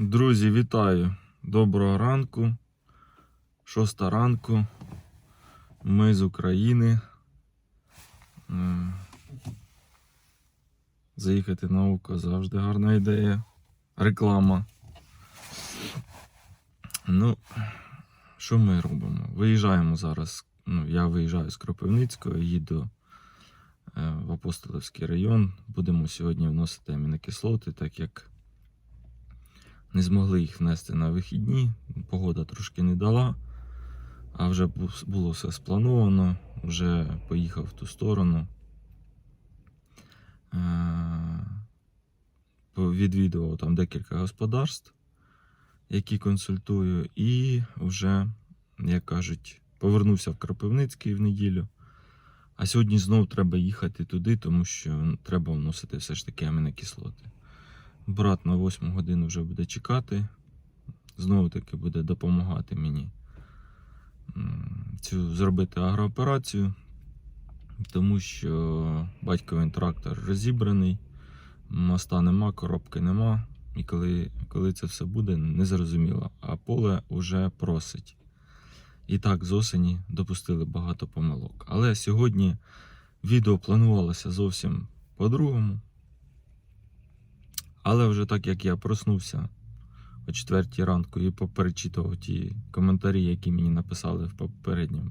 Друзі, вітаю! Доброго ранку. Шоста ранку. Ми з України. Е, Заїхати на око завжди гарна ідея. Реклама. Ну, що ми робимо? Виїжджаємо зараз. Ну, я виїжджаю з Кропивницького, їду е, в Апостолівський район. Будемо сьогодні вносити амінокислоти, так як не змогли їх внести на вихідні. Погода трошки не дала, а вже було все сплановано, вже поїхав в ту сторону. Е, Відвідував там декілька господарств, які консультую, і вже, як кажуть, повернувся в Кропивницький в неділю. А сьогодні знов треба їхати туди, тому що треба вносити все ж таки амінокислоти. Брат на 8 годину вже буде чекати. Знову таки буде допомагати мені цю зробити агрооперацію, тому що батьковий трактор розібраний, моста нема, коробки нема. І коли, коли це все буде, незрозуміло. А поле вже просить. І так, з осені допустили багато помилок. Але сьогодні відео планувалося зовсім по-другому. Але вже так як я проснувся о 4 ранку і поперечитував ті коментарі, які мені написали в попередньому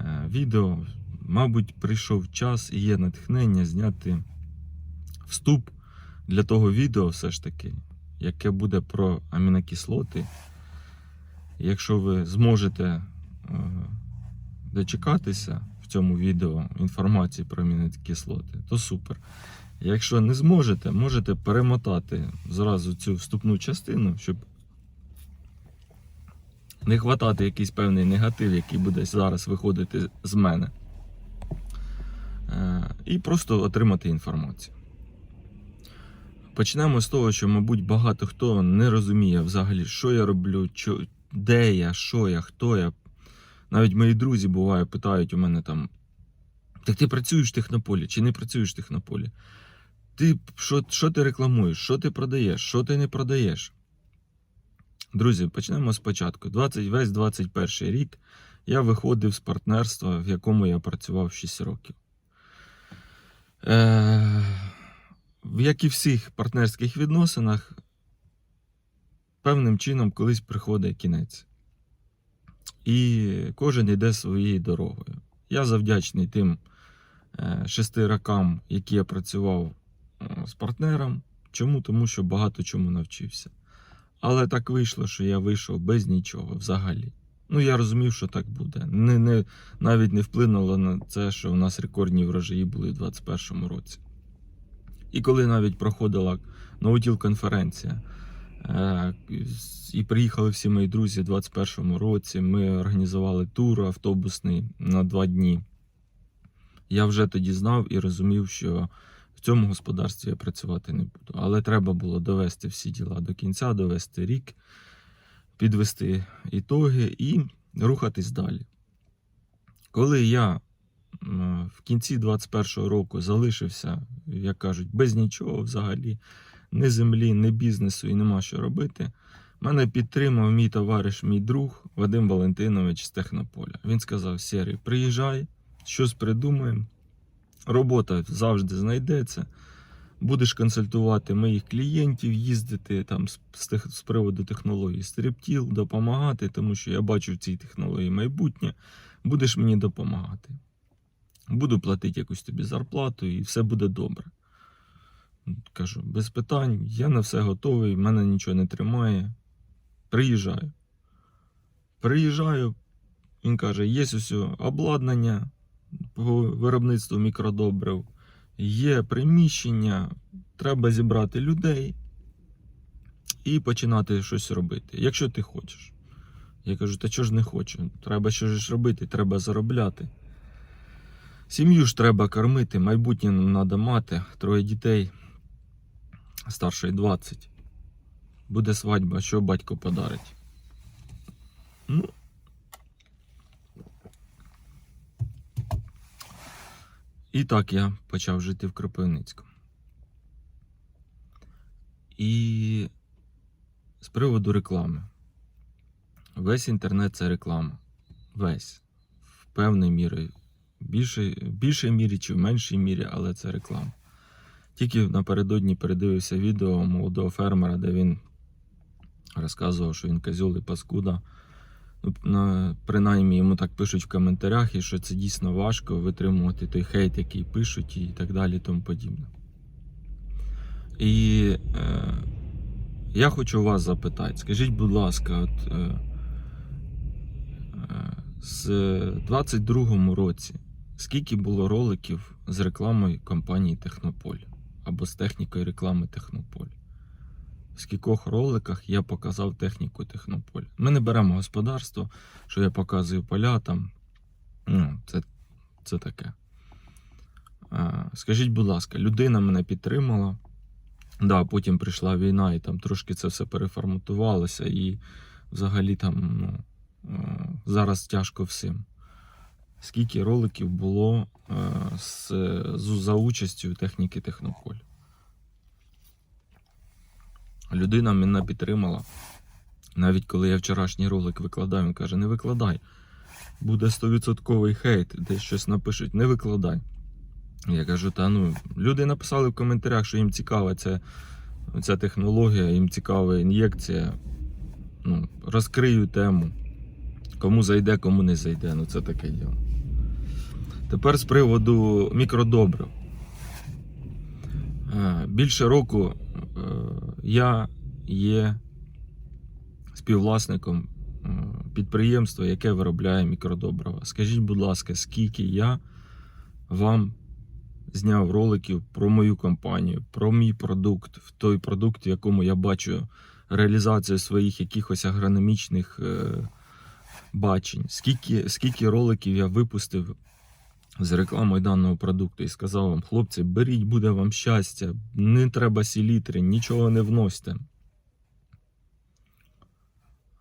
е, відео, мабуть, прийшов час і є натхнення зняти вступ для того відео, все ж таки, яке буде про амінокислоти. Якщо ви зможете е, дочекатися в цьому відео інформації про амінокислоти, то супер. Якщо не зможете, можете перемотати зразу цю вступну частину, щоб не хватати якийсь певний негатив, який буде зараз виходити з мене. Е, І просто отримати інформацію. Почнемо з того, що, мабуть, багато хто не розуміє взагалі, що я роблю, де я, що я, хто я. Навіть мої друзі буває, питають у мене там: так ти працюєш в технополі чи не працюєш в технополі? Ти що, що ти рекламуєш, що ти продаєш, що ти не продаєш? Друзі, почнемо спочатку. 20, весь 21 рік я виходив з партнерства, в якому я працював 6 років. Е, як і всіх партнерських відносинах, певним чином колись приходить кінець. І кожен йде своєю дорогою. Я завдячний тим е, шести рокам, які я працював з партнером. Чому? Тому що багато чому навчився. Але так вийшло, що я вийшов без нічого взагалі. Ну, я розумів, що так буде. Не, не, навіть не вплинуло на це, що у нас рекордні врожаї були в 2021 році. І коли навіть проходила Наутіл конференція, е, і приїхали всі мої друзі у 2021 році, ми організували тур автобусний на два дні. Я вже тоді знав і розумів, що в цьому господарстві я працювати не буду. Але треба було довести всі діла до кінця, довести рік, підвести ітоги і рухатись далі. Коли я в кінці 21-го року залишився, як кажуть, без нічого взагалі, ні землі, ні бізнесу і нема що робити, мене підтримав мій товариш, мій друг Вадим Валентинович з Технополя. Він сказав: Сірий, приїжджай, щось придумаємо. Робота завжди знайдеться. Будеш консультувати моїх клієнтів, їздити там з, з, з приводу технологій стриптіл, допомагати, тому що я бачу в цій технології майбутнє. Будеш мені допомагати. Буду платити якусь тобі зарплату і все буде добре. Кажу, без питань, я на все готовий, мене нічого не тримає. Приїжджаю. Приїжджаю, він каже, є ось обладнання по виробництву мікродобрив, є приміщення, треба зібрати людей і починати щось робити, якщо ти хочеш. Я кажу, та чого ж не хочу? Треба що ж робити, треба заробляти. Сім'ю ж треба кормити, майбутнє нам треба мати, троє дітей, старший 20. Буде свадьба, що батько подарить. Ну. І так я почав жити в Кропивницькому. І з приводу реклами. Весь інтернет це реклама. Весь. В певній мірі. Більше, в більшій мірі чи в меншій мірі, але це реклама. Тільки напередодні передивився відео молодого фермера, де він розказував, що він козьол і паскуда. Ну, на, принаймні йому так пишуть в коментарях, і що це дійсно важко витримувати той хейт, який пишуть, і так далі, і тому подібне. І е, я хочу вас запитати, скажіть, будь ласка, от, е, е, з 22-му році скільки було роликів з рекламою компанії Технополь або з технікою реклами Технополь? В скількох роликах я показав техніку Технополь. Ми не беремо господарство, що я показую поля там. Ну, це, це таке. Скажіть, будь ласка, людина мене підтримала. Да, потім прийшла війна, і там трошки це все переформатувалося, і взагалі там ну, зараз тяжко всім. Скільки роликів було з- за участю техніки Технополь? Людина мене підтримала. Навіть коли я вчорашній ролик викладаю, він каже: не викладай. Буде 100% хейт, десь щось напишуть, не викладай. Я кажу, та ну, люди написали в коментарях, що їм цікава ця, ця технологія, їм цікава ін'єкція. Ну, розкрию тему. Кому зайде, кому не зайде. Ну це таке діло. Тепер з приводу мікродобрив. Е, Більше року е, я є співвласником е, підприємства, яке виробляє мікродобрива. Скажіть, будь ласка, скільки я вам зняв роликів про мою компанію, про мій продукт, в той продукт, в якому я бачу реалізацію своїх якихось агрономічних е, бачень. Скільки, скільки роликів я випустив з рекламою даного продукту і сказав вам, хлопці, беріть, буде вам щастя, не треба сілітри, нічого не вносьте.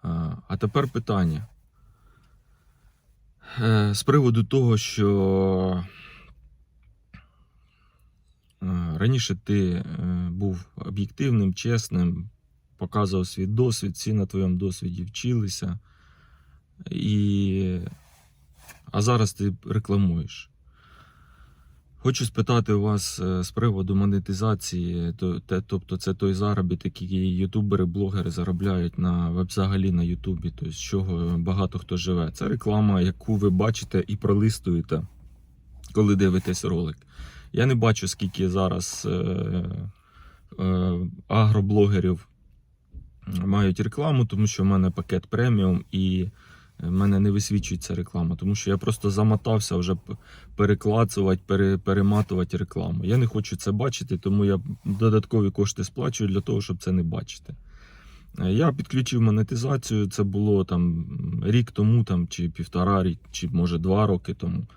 А, тепер питання. Е, З приводу того, що е, раніше ти е, був об'єктивним, чесним, показував свій досвід, всі на твоєму досвіді вчилися. І... А зараз ти рекламуєш. Хочу спитати вас е, з приводу монетизації, тобто це той заробіток, який ютубери, блогери заробляють на взагалі на Ютубі, тобто з чого багато хто живе. Це реклама, яку ви бачите і пролистуєте, коли дивитесь ролик. Я не бачу, скільки зараз е, е, агроблогерів мають рекламу, тому що в мене пакет преміум і в мене не висвічується реклама, тому що я просто замотався вже переклацувати, пере, перематувати рекламу. Я не хочу це бачити, тому я додаткові кошти сплачую для того, щоб це не бачити. Е, Я підключив монетизацію, це було там рік тому, там, чи півтора рік, чи може два роки тому.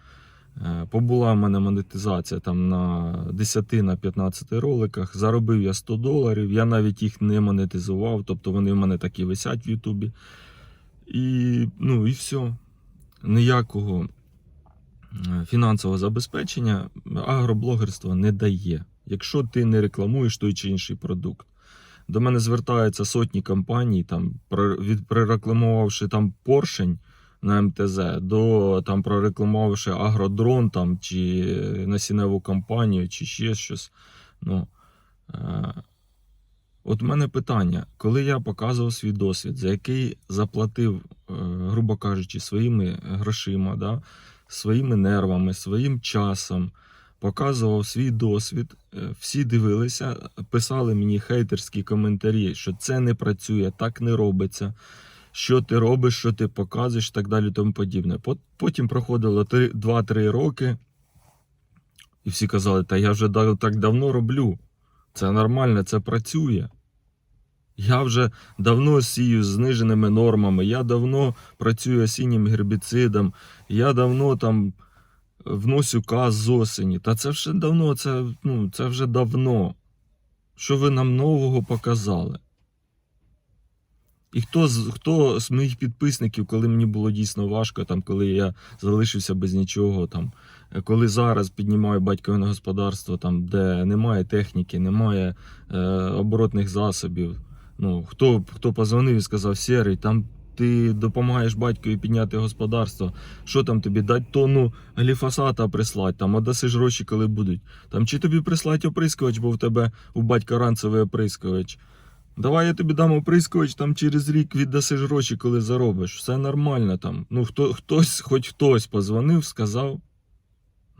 Е, Побула в мене монетизація там на 10 на 15 роликах. Заробив я 100 доларів. Я навіть їх не монетизував, тобто вони в мене так і висять в Ютубі. І, ну, і все. Ніякого е, фінансового забезпечення агроблогерство не дає, якщо ти не рекламуєш той чи інший продукт. До мене звертаються сотні компаній, там, від, прорекламувавши там поршень на МТЗ, до там, прорекламувавши агродрон там, чи насінневу компанію, чи ще щось. Ну, е, От в мене питання, коли я показував свій досвід, за який заплатив, е, грубо кажучи, своїми грошима, да, своїми нервами, своїм часом, показував свій досвід, е, всі дивилися, писали мені хейтерські коментарі, що це не працює, так не робиться. Що ти робиш, що ти показуєш, і так далі, тому подібне. Потім проходило 2-3 роки, і всі казали, та я вже так давно роблю. Це нормально, це працює. Я вже давно сію з зниженими нормами, я давно працюю осіннім гербіцидом, я давно там вносю каз з осені. Та це вже давно, це, ну, це вже давно. Що ви нам нового показали? І хто з, хто з моїх підписників, коли мені було дійсно важко, там, коли я залишився без нічого, там, е, коли зараз піднімаю батькове господарство, там, де немає техніки, немає е, оборотних засобів. Ну, хто, хто позвонив і сказав, Сірий, там ти допомагаєш батькові підняти господарство. Що там тобі дати тонну гліфосата прислати, там, а ж гроші, коли будуть. Там чи тобі прислати оприскувач, бо в тебе у батька ранцевий оприскувач. Давай я тобі дам оприскувач, там через рік віддаси гроші, коли заробиш. Все нормально там. Ну, хто, хтось, хоч хтось позвонив, сказав.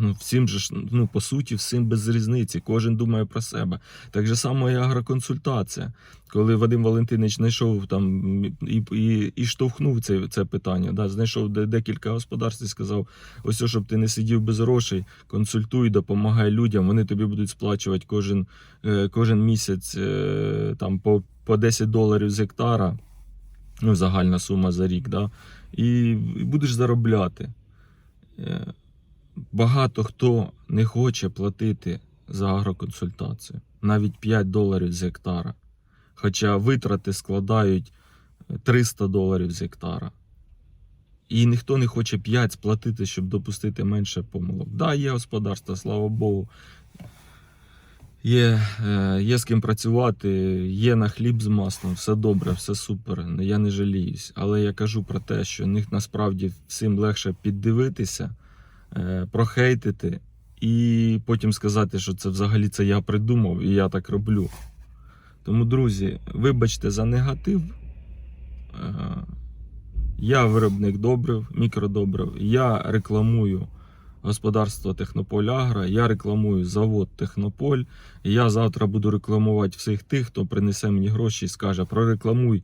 Ну, всім же ж, ну, по суті, всім без різниці. Кожен думає про себе. Так же само і агроконсультація. Коли Вадим Валентинович знайшов там і, і, і штовхнув це, це питання, да, знайшов декілька господарств і сказав: ось, щоб ти не сидів без грошей, консультуй, допомагай людям, вони тобі будуть сплачувати кожен, е, кожен місяць е, там, по, по 10 доларів з гектара, ну, загальна сума за рік, да, і, і будеш заробляти. Е, Багато хто не хоче платити за агроконсультацію, навіть 5 доларів з гектара. Хоча витрати складають 300 доларів з гектара. І ніхто не хоче 5 сплатити, щоб допустити менше помилок. Так, да, є господарство, слава Богу. Є, е, є з ким працювати, є на хліб з маслом, все добре, все супер. Я не жаліюсь. Але я кажу про те, що них насправді всім легше піддивитися, е, прохейтити і потім сказати, що це взагалі це я придумав і я так роблю. Тому, друзі, вибачте за негатив. Е, Я виробник добрив, мікродобрив. Я рекламую господарство Технополь Агро, я рекламую завод Технополь. Я завтра буду рекламувати всіх тих, хто принесе мені гроші і скаже: прорекламуй е,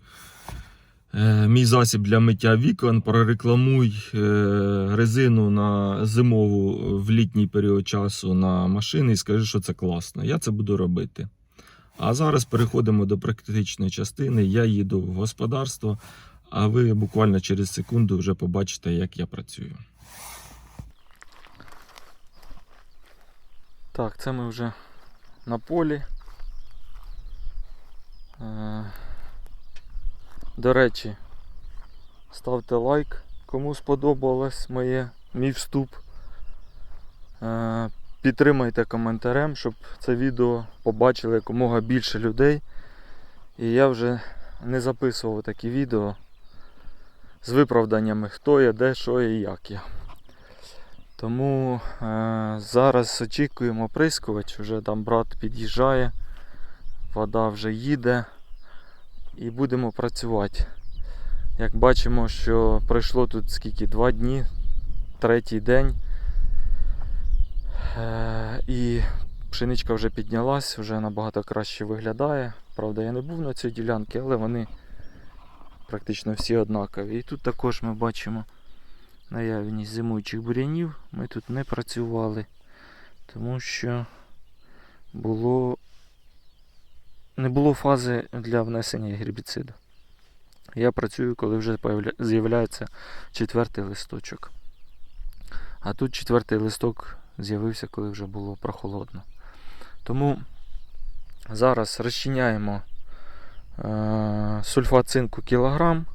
мій засіб для миття вікон, прорекламуй е, резину на зимову в літній період часу на машини і скажи, що це класно. Я це буду робити. А зараз переходимо до практичної частини. Я їду в господарство, а ви буквально через секунду вже побачите, як я працюю. Так, це ми вже на полі. До речі, ставте лайк, кому сподобалось моє, мій вступ. Е, Підтримайте коментарем, щоб це відео побачили якомога більше людей. І я вже не записував такі відео з виправданнями, хто я, де, що і як я. Тому е, зараз очікуємо оприскувач, вже там брат під'їжджає, вода вже їде і будемо працювати. Як бачимо, що пройшло тут скільки два дні, третій день. Е, і пшеничка вже піднялась, вже набагато краще виглядає. Правда, я не був на цій ділянці, але вони практично всі однакові. І тут також ми бачимо наявність зимуючих бур'янів. Ми тут не працювали, тому що було, не було фази для внесення гербіциду. Я працюю, коли вже з'являється четвертий листочок. А тут четвертий листок з'явився, коли вже було прохолодно. Тому зараз розчиняємо е, сульфат цинку кілограм,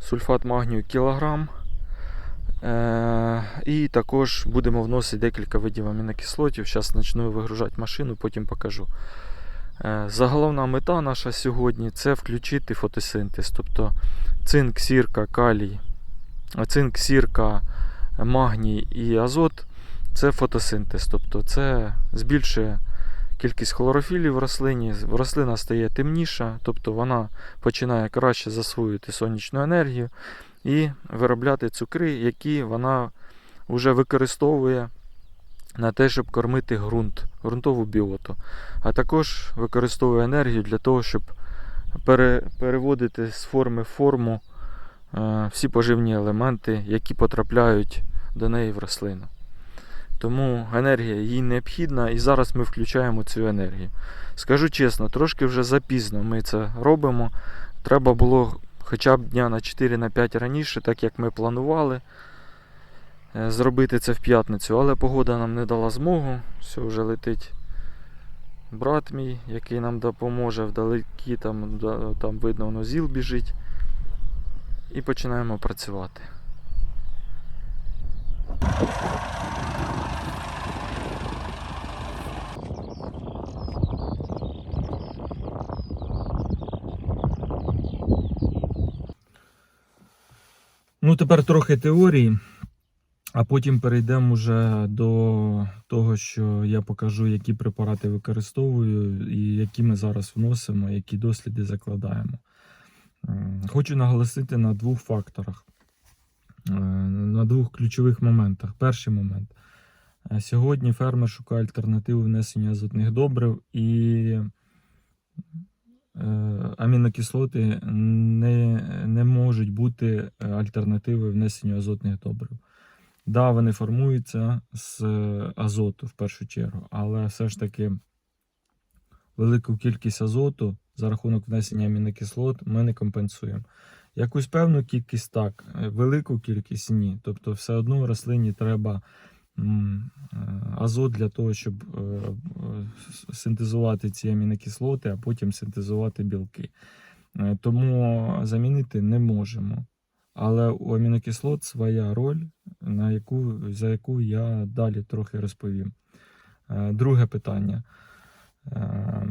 сульфат магнію кілограм. Е, і також будемо вносити декілька видів амінокислотів. Зараз почну вигружати машину, потім покажу. Е, заголовна мета наша сьогодні це включити фотосинтез. Тобто цинк, сірка, калій, цинк, сірка, магній і азот це фотосинтез. Тобто це збільшує кількість хлорофілів в рослині, рослина стає темніша, тобто вона починає краще засвоювати сонячну енергію і виробляти цукри, які вона вже використовує на те, щоб кормити ґрунт, ґрунтову біоту. А також використовує енергію для того, щоб пере, переводити з форми в форму е, всі поживні елементи, які потрапляють до неї в рослину. Тому енергія їй необхідна, і зараз ми включаємо цю енергію. Скажу чесно, трошки вже запізно ми це робимо. Треба було хоча б дня на 4-5 раніше, так як ми планували Е, зробити це в п'ятницю, але погода нам не дала змогу. Все, вже летить брат мій, який нам допоможе вдалекі, там там видно воно зіл біжить. І починаємо працювати. Ну, тепер трохи теорії а потім перейдемо вже до того, що я покажу, які препарати використовую і які ми зараз вносимо, які досліди закладаємо. Хочу наголосити на двох факторах, е, на двох ключових моментах. Перший момент. Е, Сьогодні фермер шукає альтернативу внесення азотних добрив і е, амінокислоти не, не можуть бути альтернативою внесенню азотних добрив. Да, вони формуються з е, азоту в першу чергу, але все ж таки велику кількість азоту за рахунок внесення амінокислот ми не компенсуємо. Якусь певну кількість так, е, велику кількість ні. Тобто, все одно рослині треба е, азот для того, щоб синтезувати ці амінокислоти, а потім синтезувати білки. Тому замінити не можемо. Але у амінокислот своя роль, на яку, за яку я далі трохи розповім. Е, Друге питання. Е,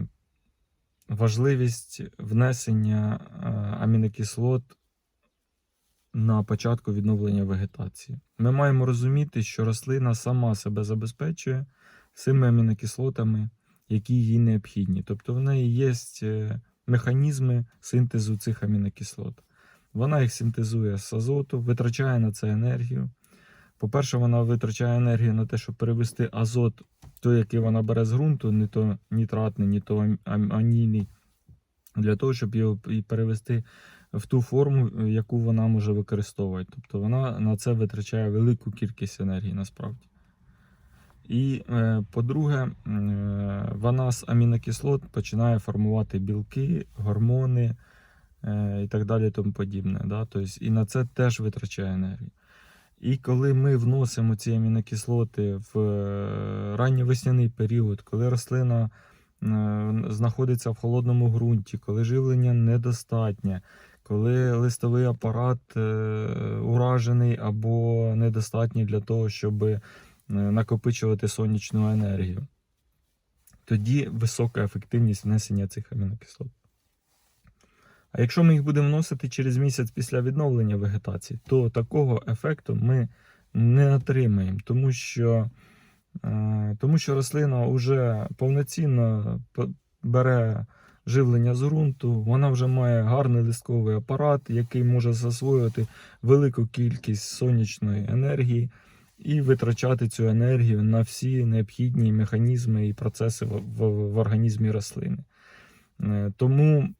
Важливість внесення е, амінокислот на початку відновлення вегетації. Ми маємо розуміти, що рослина сама себе забезпечує цими амінокислотами, які їй необхідні. Тобто в неї є механізми синтезу цих амінокислот. Вона їх синтезує з азоту, витрачає на це енергію. По-перше, вона витрачає енергію на те, щоб перевести азот, той, який вона бере з ґрунту, не то нітратний, ні то ам- для того, щоб його перевести в ту форму, яку вона може використовувати. Тобто вона на це витрачає велику кількість енергії насправді. І, е, по-друге, е, вона з амінокислот починає формувати білки, гормони і так далі, тому подібне. Да? Тобто, і на це теж витрачає енергію. І коли ми вносимо ці амінокислоти в е, ранньовесняний період, коли рослина е, знаходиться в холодному ґрунті, коли живлення недостатнє, коли листовий апарат е, уражений або недостатній для того, щоб е, накопичувати сонячну енергію, тоді висока ефективність внесення цих амінокислот. А якщо ми їх будемо вносити через місяць після відновлення вегетації, то такого ефекту ми не отримаємо, тому що, е, тому що рослина вже повноцінно бере живлення з ґрунту, вона вже має гарний листковий апарат, який може засвоювати велику кількість сонячної енергії і витрачати цю енергію на всі необхідні механізми і процеси в, в, в організмі рослини. Е, Тому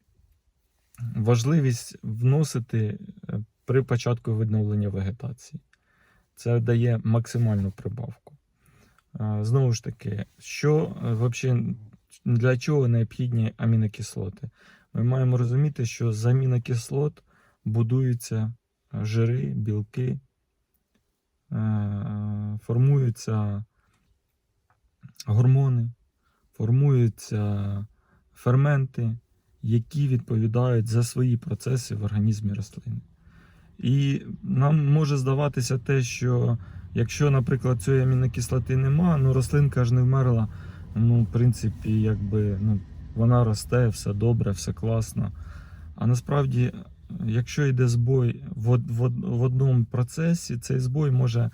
важливість вносити е, при початку відновлення вегетації. Це дає максимальну прибавку. Е, Знову ж таки, що е, вообще, для чого необхідні амінокислоти? Ми маємо розуміти, що з амінокислот будуються жири, білки, формуються гормони, формуються ферменти, які відповідають за свої процеси в організмі рослини. І нам може здаватися те, що якщо, наприклад, цієї амінокислоти нема, ну рослинка ж не вмерла, ну, в принципі, якби ну, вона росте, все добре, все класно. А насправді, якщо йде збой в, в, в одному процесі, цей збой може е,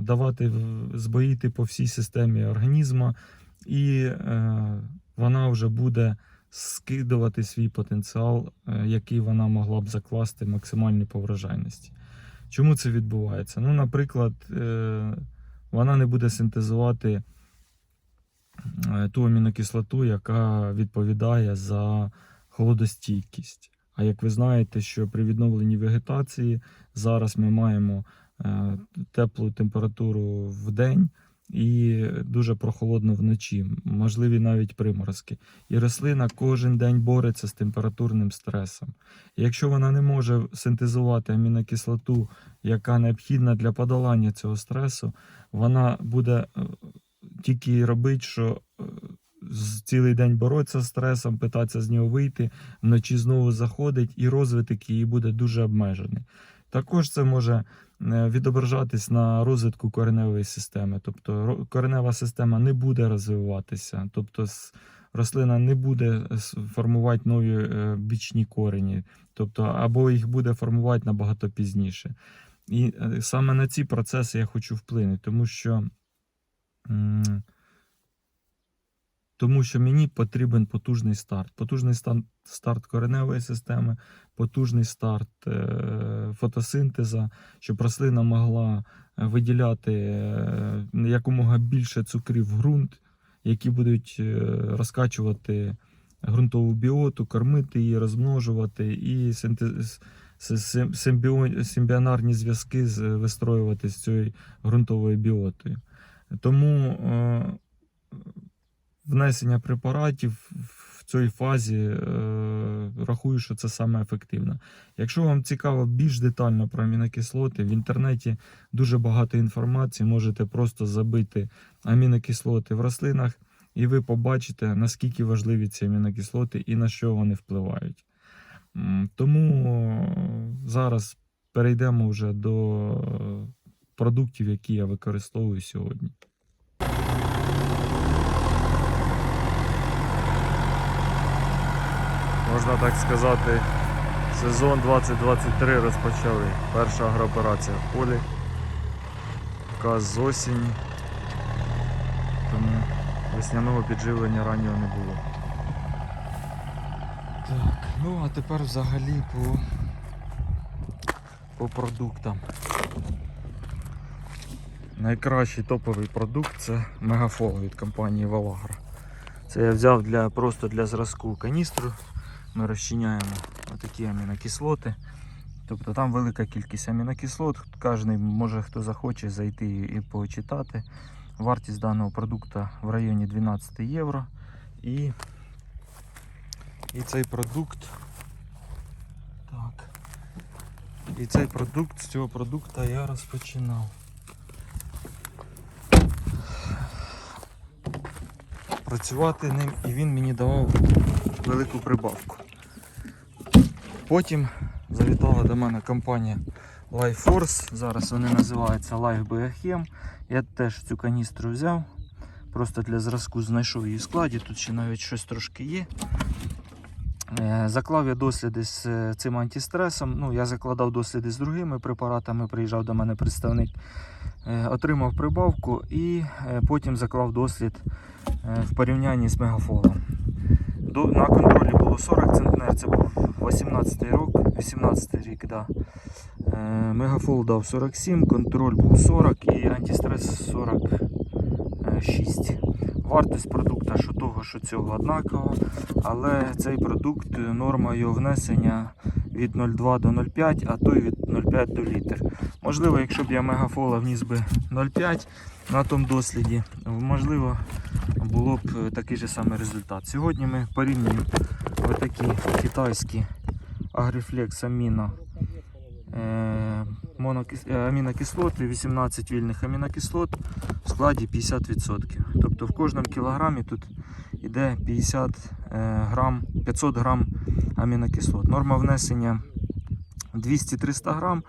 давати збоїти по всій системі організму, і е, вона вже буде скидувати свій потенціал, е, який вона могла б закласти максимальні по врожайності. Чому це відбувається? Ну, наприклад, е, вона не буде синтезувати е, ту амінокислоту, яка відповідає за холодостійкість. А як ви знаєте, що при відновленні вегетації зараз ми маємо теплу температуру в день і дуже прохолодно вночі, можливі навіть приморозки. І рослина кожен день бореться з температурним стресом. Якщо вона не може синтезувати амінокислоту, яка необхідна для подолання цього стресу, вона буде е, тільки робити, що е, цілий день боротися з стресом, питатися з нього вийти, вночі знову заходить, і розвиток її буде дуже обмежений. Також це може відображатись на розвитку кореневої системи. Тобто коренева система не буде розвиватися. Тобто рослина не буде формувати нові е, бічні корені, тобто або їх буде формувати набагато пізніше. І е, саме на ці процеси я хочу вплинути, тому що, тому що мені потрібен потужний старт. Потужний старт кореневої системи, потужний старт е, фотосинтеза, щоб рослина могла е, виділяти е, якомога більше цукрів в ґрунт, які будуть розкачувати ґрунтову біоту, кормити її, розмножувати і симбіонарні зв'язки вистроювати з цією ґрунтовою біотою. Тому внесення препаратів в цій фазі е, рахую, що це саме ефективно. Якщо вам цікаво більш детально про амінокислоти, в інтернеті дуже багато інформації. Можете просто забити амінокислоти в рослинах, і ви побачите, наскільки важливі ці амінокислоти і на що вони впливають. Тому е, зараз перейдемо вже до е, продуктів, які я використовую сьогодні. Можна так сказати, сезон 2023 розпочали. Перша агрооперація в полі. Яка з осені. Тому весняного підживлення раннього не було. Так, ну а тепер взагалі по, по продуктам. Найкращий топовий продукт це Мегафол від компанії Valagra. Це я взяв для, просто для зразку каністру. Ми розчиняємо отакі амінокислоти. Тобто там велика кількість амінокислот. Кожен може хто захоче зайти і почитати. Вартість даного продукту в районі 12 євро. І, і цей продукт. Так. І цей продукт, з цього продукту я розпочинав. Працювати ним і він мені давав велику прибавку. Потім завітала до мене компанія LifeForce. Зараз вони називаються Life Biochem. Я теж цю каністру взяв. Просто для зразку знайшов її в складі. Тут ще навіть щось трошки є. Е, Заклав я досліди з е, цим антистресом. Ну, я закладав досліди з другими препаратами. Приїжджав до мене представник, е, отримав прибавку і потім заклав дослід в порівнянні з мегафолом. На контролі було 40 центнер, це був 18 рік, 18 рік, да. Е, Мегафол дав 47, контроль був 40 і антистрес 46. Вартість продукту, що того, що цього однаково, але цей продукт е, норма його внесення від 0,2 до 0,5, а то й від 0,5 до літр. Можливо, якщо б я мегафола вніс би 0,5 на тому досліді, можливо, було б е, такий же самий результат. Сьогодні ми порівнюємо отакі китайські Agriflex Amino е, е, амінокислоти, 18 вільних амінокислот в складі 50%. Тобто в кожному кілограмі тут йде 50 е, грам, 500 грам амінокислот. Норма внесення 200-300 грам.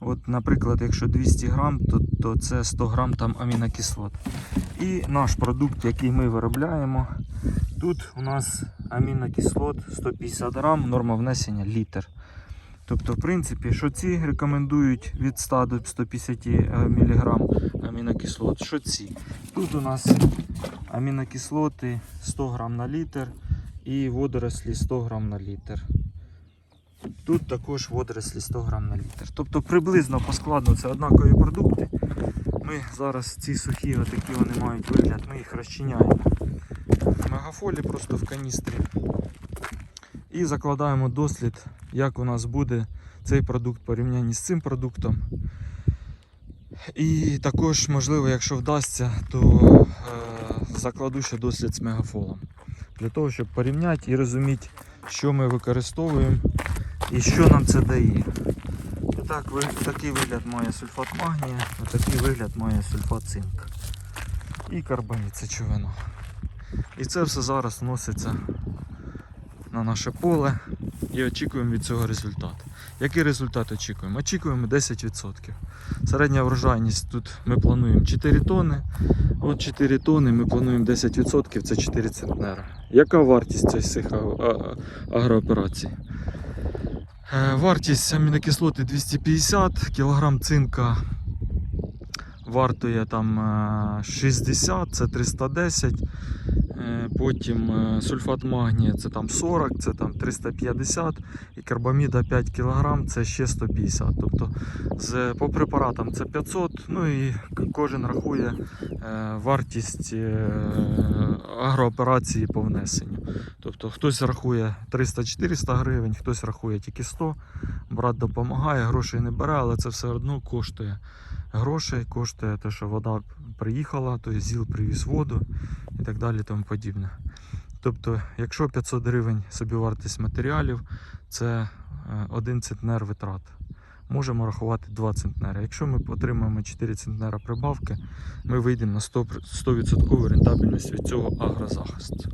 От, наприклад, якщо 200 грам, то, то це 100 грам там амінокислот. І наш продукт, який ми виробляємо, тут у нас амінокислот 150 грам, норма внесення літр. Тобто, в принципі, що ці рекомендують від 100 до 150 мг амінокислот, що ці. Тут у нас амінокислоти 100 грам на літр і водорослі 100 грам на літр. Тут також водорослі 100 грам на літр. Тобто приблизно по складу це однакові продукти. Ми зараз ці сухі, отакі вони мають вигляд, ми їх розчиняємо в мегафолі просто в каністрі. І закладаємо дослід, як у нас буде цей продукт в порівнянні з цим продуктом. І також, можливо, якщо вдасться, то е, закладу ще дослід з мегафолом. Для того, щоб порівняти і розуміти, що ми використовуємо і що нам це дає. І так, такий вигляд має сульфат магнія, такий вигляд має сульфат цинка. І карбамід сечовина. І це все зараз вноситься на наше поле і очікуємо від цього результат. Який результат очікуємо? Очікуємо 10%. Середня врожайність тут ми плануємо 4 тонни. От 4 тонни ми плануємо 10%, це 4 центнера. Яка вартість цих агрооперацій? Е, Вартість амінокислоти 250, кілограм цинка вартує там е, 60, це 310. Е, Потім е, сульфат магнія це там 40, це там 350 і карбаміда 5 кг це ще 150. Тобто з, по препаратам це 500, ну і кожен рахує е, вартість е, агрооперації по внесенню. Тобто хтось рахує 300-400 гривень, хтось рахує тільки 100. Брат допомагає, грошей не бере, але це все одно коштує грошей, коштує те, що вода приїхала, тобто ЗІЛ привіз воду і так далі тому подібне. Тобто, якщо 500 гривень собівартість матеріалів, це е, один центнер витрат. Можемо рахувати 2 центнери. Якщо ми отримаємо 4 центнера прибавки, ми вийдемо на 100%, 100% рентабельність від цього агрозахисту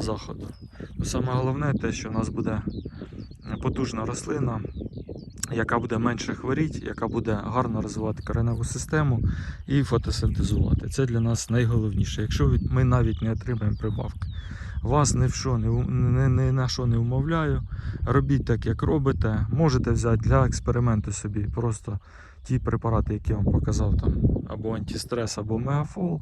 заходу. Ну, Саме головне те, що у нас буде потужна рослина, яка буде менше хворіти, яка буде гарно розвивати кореневу систему і фотосинтезувати. Це для нас найголовніше. Якщо ми навіть не отримаємо прибавки. Вас ні, в що не, не, не на що не умовляю. Робіть так, як робите. Можете взяти для експерименту собі просто ті препарати, які я вам показав, там, або антистрес, або мегафол.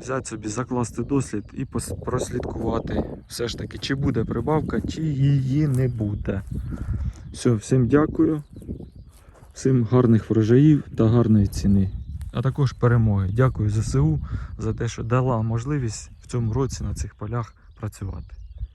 Взяти собі, закласти дослід і прослідкувати все ж таки, чи буде прибавка, чи її не буде. Все, всім дякую. Всім гарних врожаїв та гарної ціни. А також перемоги. Дякую ЗСУ за те, що дала можливість в цьому році на цих полях працювати.